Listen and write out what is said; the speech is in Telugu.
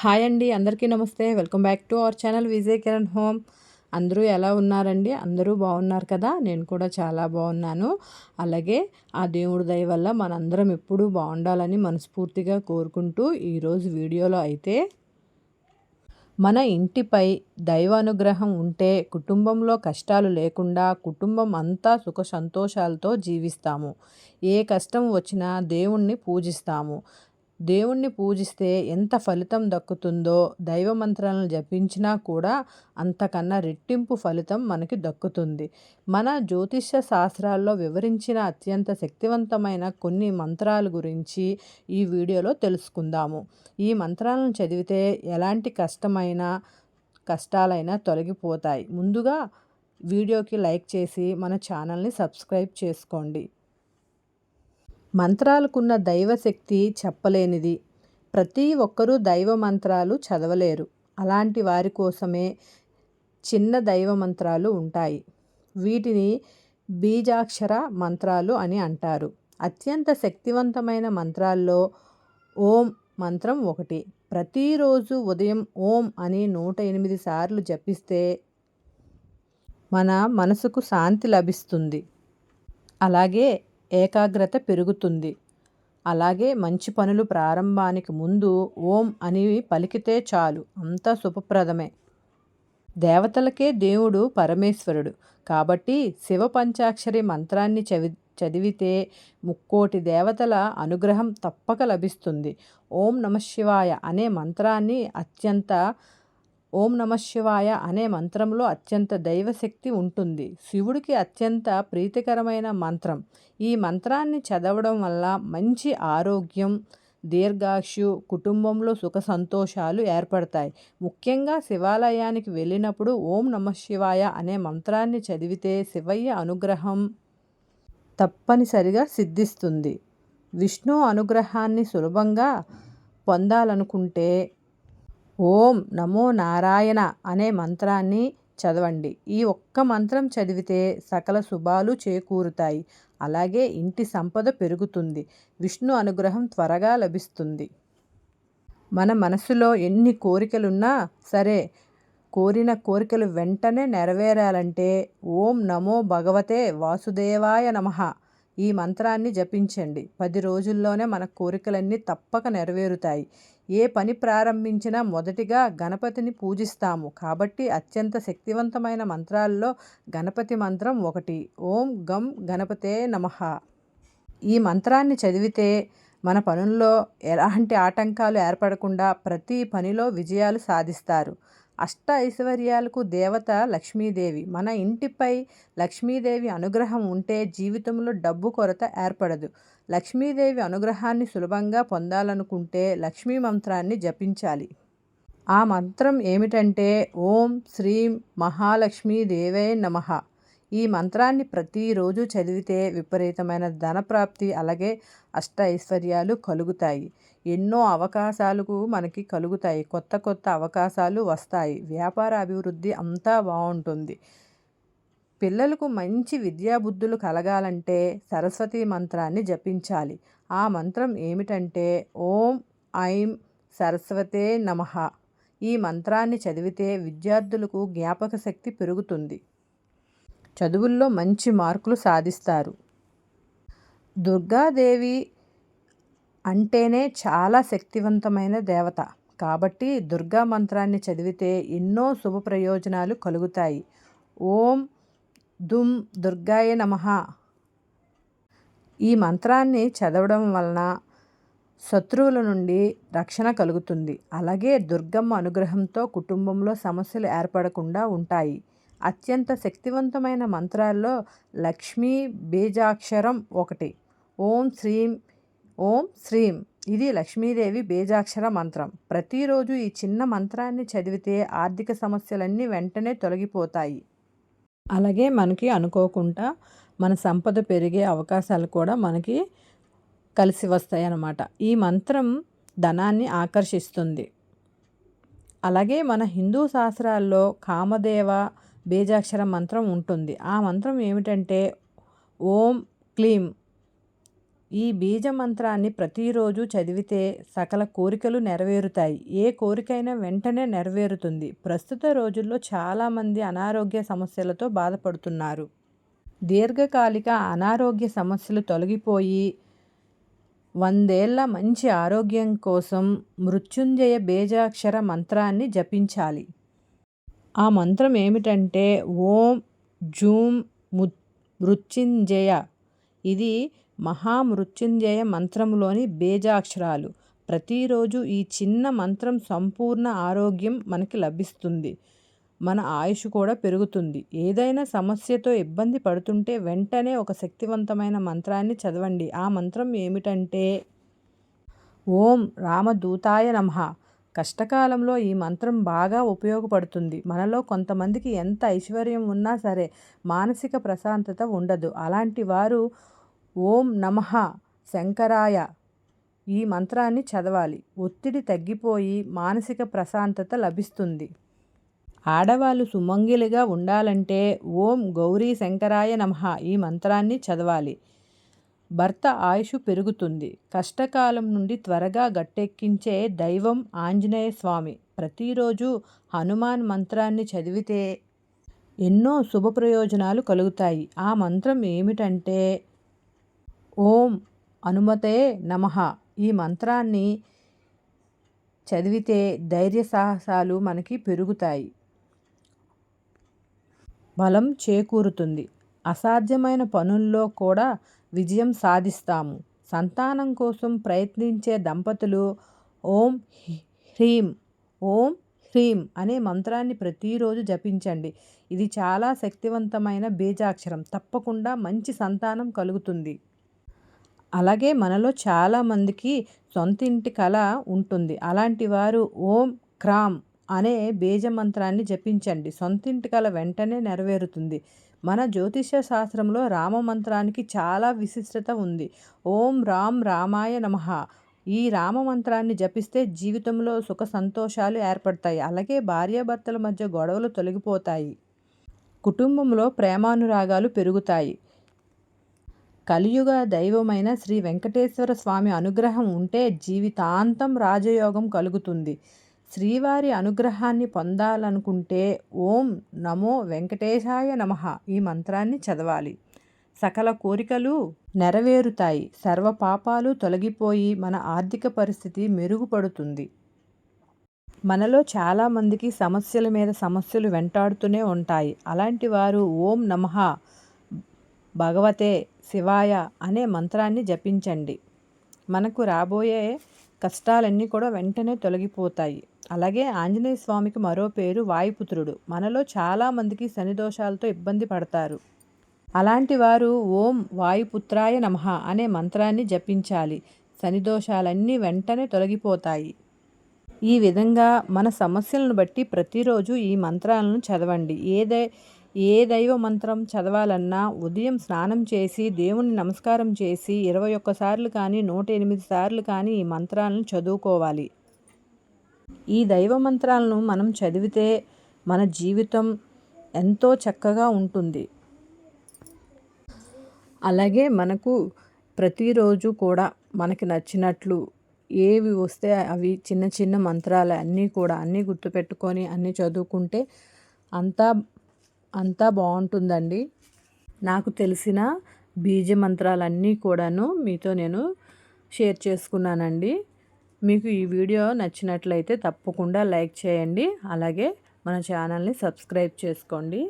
హాయ్ అండి అందరికీ నమస్తే. Welcome back to our channel Vijay Kiran home. అందరూ ఎలా ఉన్నారండి? అందరూ బాగున్నారు కదా? నేను కూడా చాలా బాగున్నాను. అలాగే ఆ దేవుడి దయ వల్ల మనందరం ఎప్పుడూ బాగుండాలని మనస్ఫూర్తిగా కోరుకుంటూ ఈరోజు వీడియోలో అయితే మన ఇంటిపై దైవానుగ్రహం ఉంటే కుటుంబంలో కష్టాలు లేకుండా కుటుంబం అంతా సుఖ సంతోషాలతో జీవిస్తాము. ఏ కష్టం వచ్చినా దేవుణ్ణి పూజిస్తాము. దేవుణ్ణి పూజిస్తే ఎంత ఫలితం దక్కుతుందో దైవ మంత్రాలను జపించినా కూడా అంతకన్నా రెట్టింపు ఫలితం మనకి దక్కుతుంది. మన జ్యోతిష్య శాస్త్రాల్లో వివరించిన అత్యంత శక్తివంతమైన కొన్ని మంత్రాల గురించి ఈ వీడియోలో తెలుసుకుందాము. ఈ మంత్రాలను చదివితే ఎలాంటి కష్టమైన కష్టాలైనా తొలగిపోతాయి. ముందుగా వీడియోకి లైక్ చేసి మన ఛానల్ని సబ్స్క్రైబ్ చేసుకోండి. మంత్రాలకున్న దైవశక్తి చెప్పలేనిది. ప్రతి ఒక్కరూ దైవ మంత్రాలు చదవలేరు. అలాంటి వారి కోసమే చిన్న దైవ మంత్రాలు ఉంటాయి. వీటిని బీజాక్షర మంత్రాలు అని అంటారు. అత్యంత శక్తివంతమైన మంత్రాల్లో ఓం మంత్రం ఒకటి. ప్రతిరోజు ఉదయం ఓం అని నూట ఎనిమిది సార్లు జపిస్తే మన మనసుకు శాంతి లభిస్తుంది. అలాగే ఏకాగ్రత పెరుగుతుంది. అలాగే మంచి పనులు ప్రారంభానికి ముందు ఓం అని పలికితే చాలు. అంతా శుభప్రదమే. దేవతలకే దేవుడు పరమేశ్వరుడు. కాబట్టి శివ పంచాక్షరి మంత్రాన్ని చవి చదివితే ముక్కోటి దేవతల అనుగ్రహం తప్పక లభిస్తుంది. ఓం నమశివాయ అనే మంత్రాన్ని అత్యంత ఓం నమ శివాయ అనే మంత్రంలో అత్యంత దైవశక్తి ఉంటుంది. శివుడికి అత్యంత ప్రీతికరమైన మంత్రం. ఈ మంత్రాన్ని చదవడం వల్ల మంచి ఆరోగ్యం దీర్ఘాక్షు కుటుంబంలో సుఖ సంతోషాలు ఏర్పడతాయి. ముఖ్యంగా శివాలయానికి వెళ్ళినప్పుడు ఓం నమ శివాయ అనే మంత్రాన్ని చదివితే శివయ్య అనుగ్రహం తప్పనిసరిగా సిద్ధిస్తుంది. విష్ణు అనుగ్రహాన్ని సులభంగా పొందాలనుకుంటే ఓం నమో నారాయణ అనే మంత్రాన్ని చదవండి. ఈ ఒక్క మంత్రం చదివితే సకల శుభాలు చేకూరుతాయి. అలాగే ఇంటి సంపద పెరుగుతుంది. విష్ణు అనుగ్రహం త్వరగా లభిస్తుంది. మన మనసులో ఎన్ని కోరికలున్నా సరే కోరిన కోరికలు వెంటనే నెరవేరాలంటే ఓం నమో భగవతే వాసుదేవాయ నమ. ఈ మంత్రాన్ని జపించండి. పది రోజుల్లోనే మన కోరికలన్నీ తప్పక నెరవేరుతాయి. ఏ పని ప్రారంభించినా మొదటిగా గణపతిని పూజిస్తాము. కాబట్టి అత్యంత శక్తివంతమైన మంత్రాల్లో గణపతి మంత్రం ఒకటి. ఓం గం గణపతే నమ. ఈ మంత్రాన్ని చదివితే మన పనుల్లో ఎలాంటి ఆటంకాలు ఏర్పడకుండా ప్రతి పనిలో విజయాలు సాధిస్తారు. అష్ట ఐశ్వర్యాలకు దేవత లక్ష్మీదేవి. మన ఇంటిపై లక్ష్మీదేవి అనుగ్రహం ఉంటే జీవితంలో డబ్బు కొరత ఏర్పడదు. లక్ష్మీదేవి అనుగ్రహాన్ని సులభంగా పొందాలనుకుంటే లక్ష్మీ మంత్రాన్ని జపించాలి. ఆ మంత్రం ఏమిటంటే ఓం శ్రీం మహాలక్ష్మీదేవే నమ. ఈ మంత్రాన్ని ప్రతిరోజు చదివితే విపరీతమైన ధనప్రాప్తి అలాగే అష్ట ఐశ్వర్యాలు కలుగుతాయి. ఎన్నో అవకాశాలకు మనకి కలుగుతాయి. కొత్త కొత్త అవకాశాలు వస్తాయి. వ్యాపార అభివృద్ధి అంతా బాగుంటుంది. పిల్లలకు మంచి విద్యాబుద్ధులు కలగాలంటే సరస్వతి మంత్రాన్ని జపించాలి. ఆ మంత్రం ఏమిటంటే ఓం ఐం సరస్వతే నమ. ఈ మంత్రాన్ని చదివితే విద్యార్థులకు జ్ఞాపక శక్తి పెరుగుతుంది. చదువుల్లో మంచి మార్కులు సాధిస్తారు. దుర్గాదేవి అంటేనే చాలా శక్తివంతమైన దేవత. కాబట్టి దుర్గా మంత్రాన్ని చదివితే ఎన్నో శుభ ప్రయోజనాలు కలుగుతాయి. ఓం దుమ్ దుర్గాయ నమ. ఈ మంత్రాన్ని చదవడం వలన శత్రువుల నుండి రక్షణ కలుగుతుంది. అలాగే దుర్గమ్మ అనుగ్రహంతో కుటుంబంలో సమస్యలు ఏర్పడకుండా ఉంటాయి. అత్యంత శక్తివంతమైన మంత్రాల్లో లక్ష్మీ బీజాక్షరం ఒకటి. ఓం శ్రీం ఓం శ్రీం. ఇది లక్ష్మీదేవి బీజాక్షర మంత్రం. ప్రతిరోజు ఈ చిన్న మంత్రాన్ని చదివితే ఆర్థిక సమస్యలన్నీ వెంటనే తొలగిపోతాయి. అలాగే మనకి అనుకోకుండా మన సంపద పెరిగే అవకాశాలు కూడా మనకి కలిసి వస్తాయి అన్నమాట. ఈ మంత్రం ధనాన్ని ఆకర్షిస్తుంది. అలాగే మన హిందూ శాస్త్రాల్లో కామదేవ బీజాక్షర మంత్రం ఉంటుంది. ఆ మంత్రం ఏమిటంటే ఓం క్లీం. ఈ బీజ మంత్రాన్ని ప్రతిరోజు చదివితే సకల కోరికలు నెరవేరుతాయి. ఏ కోరికైనా వెంటనే నెరవేరుతుంది. ప్రస్తుత రోజుల్లో చాలామంది అనారోగ్య సమస్యలతో బాధపడుతున్నారు. దీర్ఘకాలిక అనారోగ్య సమస్యలు తొలగిపోయి వందేళ్ళ మంచి ఆరోగ్యం కోసం మృత్యుంజయ బీజాక్షర మంత్రాన్ని జపించాలి. ఆ మంత్రం ఏమిటంటే ఓం జూం ము మృత్యుంజయ. ఇది మహామృత్యుంజయ మంత్రంలోని బేజాక్షరాలు. ప్రతిరోజు ఈ చిన్న మంత్రం సంపూర్ణ ఆరోగ్యం మనకి లభిస్తుంది. మన ఆయుష్ కూడా పెరుగుతుంది. ఏదైనా సమస్యతో ఇబ్బంది పడుతుంటే వెంటనే ఒక శక్తివంతమైన మంత్రాన్ని చదవండి. ఆ మంత్రం ఏమిటంటే ఓం రామదూతాయ నమ. కష్టకాలంలో ఈ మంత్రం బాగా ఉపయోగపడుతుంది. మనలో కొంతమందికి ఎంత ఐశ్వర్యం ఉన్నా సరే మానసిక ప్రశాంతత ఉండదు. అలాంటి వారు ఓం నమ శంకరాయ ఈ మంత్రాన్ని చదవాలి. ఒత్తిడి తగ్గిపోయి మానసిక ప్రశాంతత లభిస్తుంది. ఆడవాళ్ళు సుమంగిలిగా ఉండాలంటే ఓం గౌరీ శంకరాయ నమ ఈ మంత్రాన్ని చదవాలి. భర్త ఆయుష్ పెరుగుతుంది. కష్టకాలం నుండి త్వరగా గట్టెక్కించే దైవం ఆంజనేయ స్వామి ప్రతిరోజు హనుమాన్ మంత్రాన్ని చదివితే ఎన్నో శుభ ప్రయోజనాలు కలుగుతాయి. ఆ మంత్రం ఏమిటంటే ఓం అనుమతే నమ. ఈ మంత్రాన్ని చదివితే ధైర్య సాహసాలు మనకి పెరుగుతాయి. బలం చేకూరుతుంది. అసాధ్యమైన పనుల్లో కూడా విజయం సాధిస్తాము. సంతానం కోసం ప్రయత్నించే దంపతులు ఓం హ్రీం ఓం హ్రీం అనే మంత్రాన్ని ప్రతిరోజు జపించండి. ఇది చాలా శక్తివంతమైన బీజాక్షరం. తప్పకుండా మంచి సంతానం కలుగుతుంది. అలాగే మనలో చాలామందికి సొంత ఇంటి కళ ఉంటుంది. అలాంటి వారు ఓం క్రామ్ అనే బీజ మంత్రాన్ని జపించండి. సొంతింటి కళ వెంటనే నెరవేరుతుంది. మన జ్యోతిష శాస్త్రంలో రామ మంత్రానికి చాలా విశిష్టత ఉంది. ఓం రామ్ రామాయ నమ. ఈ రామ మంత్రాన్ని జపిస్తే జీవితంలో సుఖ సంతోషాలు ఏర్పడతాయి. అలాగే భార్యాభర్తల మధ్య గొడవలు తొలగిపోతాయి. కుటుంబంలో ప్రేమానురాగాలు పెరుగుతాయి. కలియుగ దైవమైన శ్రీ వెంకటేశ్వర స్వామి అనుగ్రహం ఉంటే జీవితాంతం రాజయోగం కలుగుతుంది. శ్రీవారి అనుగ్రహాన్ని పొందాలనుకుంటే ఓం నమో వెంకటేశాయ నమ ఈ మంత్రాన్ని చదవాలి. సకల కోరికలు నెరవేరుతాయి. సర్వ పాపాలు తొలగిపోయి మన ఆర్థిక పరిస్థితి మెరుగుపడుతుంది. మనలో చాలామందికి సమస్యల మీద సమస్యలు వెంటాడుతూనే ఉంటాయి. అలాంటి వారు ఓం నమ భగవతే శివాయ అనే మంత్రాన్ని జపించండి. మనకు రాబోయే కష్టాలన్నీ కూడా వెంటనే తొలగిపోతాయి. అలాగే ఆంజనేయ స్వామికి మరో పేరు వాయుపుత్రుడు. మనలో చాలామందికి శనిదోషాలతో ఇబ్బంది పడతారు. అలాంటి వారు ఓం వాయుపుత్రాయ నమః అనే మంత్రాన్ని జపించాలి. శనిదోషాలన్నీ వెంటనే తొలగిపోతాయి. ఈ విధంగా మన సమస్యలను బట్టి ప్రతిరోజు ఈ మంత్రాలను చదవండి. ఏదే ఏ దైవ మంత్రం చదవాలన్నా ఉదయం స్నానం చేసి దేవుని నమస్కారం చేసి ఇరవై ఒక్కసార్లు కానీ నూట ఎనిమిది సార్లు కానీ ఈ మంత్రాలను చదువుకోవాలి. ఈ దైవ మంత్రాలను మనం చదివితే మన జీవితం ఎంతో చక్కగా ఉంటుంది. అలాగే మనకు ప్రతిరోజు కూడా మనకి నచ్చినట్లు ఏవి వస్తే అవి చిన్న చిన్న మంత్రాలు అన్నీ కూడా అన్నీ గుర్తుపెట్టుకొని అన్నీ చదువుకుంటే అంతా అంతా బాగుంటుందండి. నాకు తెలిసిన బీజ మంత్రాలన్నీ కూడాను మీతో నేను షేర్ చేసుకున్నానండి. మీకు ఈ వీడియో నచ్చినట్లయితే తప్పకుండా లైక్ చేయండి. అలాగే మన ఛానల్ని సబ్స్క్రైబ్ చేసుకోండి.